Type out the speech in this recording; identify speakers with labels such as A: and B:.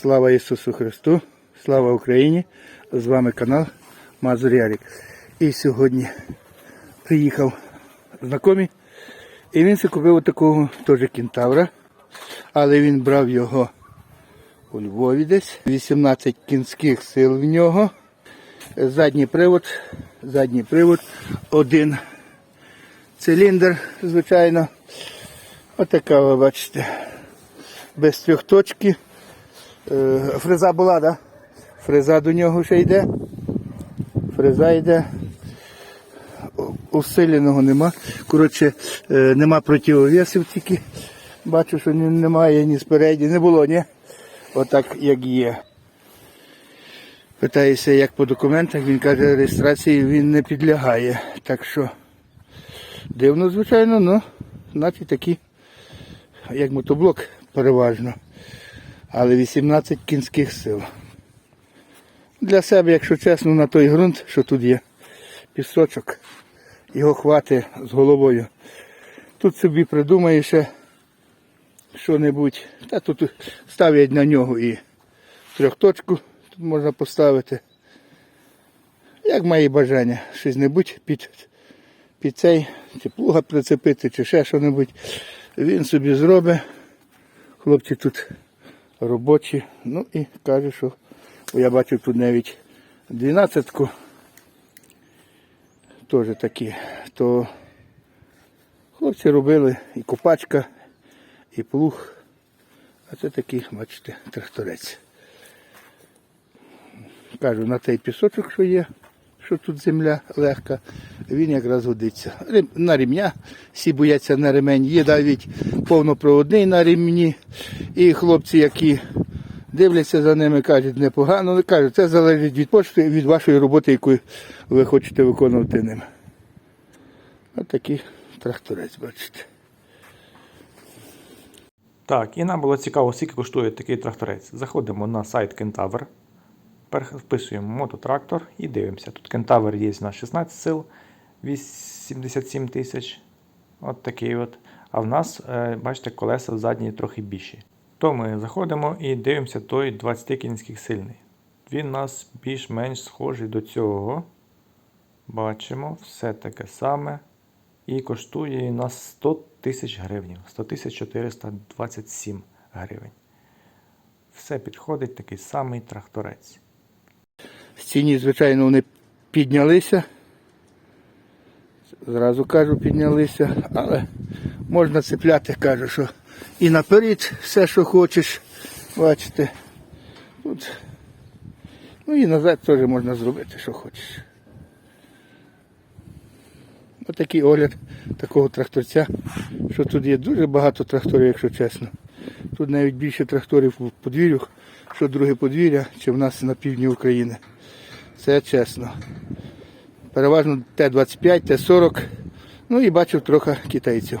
A: Слава Ісусу Христу, слава Україні! З вами канал Мазур Ярик. І сьогодні приїхав знайомий, і він купив такого теж кентавра, але він брав його у Львові десь. 18 кінських сил в нього. Задній привод, задній привод, один циліндр, звичайно. Отака ви бачите. Без трьохточки. Е, Фреза була, да? Фреза до нього ще йде. Фреза йде. Усиленого нема. Коротше, е, нема противовесів тільки. Бачу, що немає ні спереді, не було, ні? Отак як є. Питаюся, як по документах, він каже, реєстрації він не підлягає. Так що дивно, звичайно, але значить такі, як мотоблок переважно. Але 18 кінських сил. Для себе, якщо чесно, на той ґрунт, що тут є, пісочок, його хватить з головою. Тут собі придумає ще що-небудь. Та тут ставлять на нього і трьохточку тут можна поставити. Як має бажання, щось небудь під, під цей, чи плуга прицепити, чи ще що-небудь. Він собі зробить. Хлопці тут робочі. Ну і каже, що я бачу тут навіть дванадцятку. Теж такі. То хлопці робили і копачка, і плуг. А це такий, бачите, тракторець. Кажу, на той пісочок, що є, що тут земля легка, він якраз годиться. На ремня, всі бояться на ремень, є навіть повнопроводний на ремні. І хлопці, які дивляться за ними, кажуть, непогано, але кажуть, це залежить від почти від вашої роботи, яку ви хочете виконувати ним. Ось такий тракторець, бачите.
B: Так, і нам було цікаво, скільки коштує такий тракторець. Заходимо на сайт Кентавр, вписуємо мототрактор і дивимося. Тут Кентавр є на 16 сил, 87 тисяч. От такий от. А в нас, е, бачите, колеса задні трохи більші. То ми заходимо і дивимося той 20 кінських сильний. Він у нас більш-менш схожий до цього. Бачимо, все таке саме. І коштує у нас 100 тисяч гривень. 100 тисяч 427 гривень. Все підходить такий самий тракторець.
A: В ціні, звичайно, вони піднялися. Зразу кажу, піднялися, але можна цепляти, кажу, що і наперед все, що хочеш. Бачите. Тут. Ну і назад теж можна зробити, що хочеш. Отакий огляд такого тракторця, що тут є дуже багато тракторів, якщо чесно. Тут навіть більше тракторів в подвір'ях, що друге подвір'я, чи в нас на півдні України. Це чесно. Переважно Т-25, Т-40. Ну і бачив трохи китайців.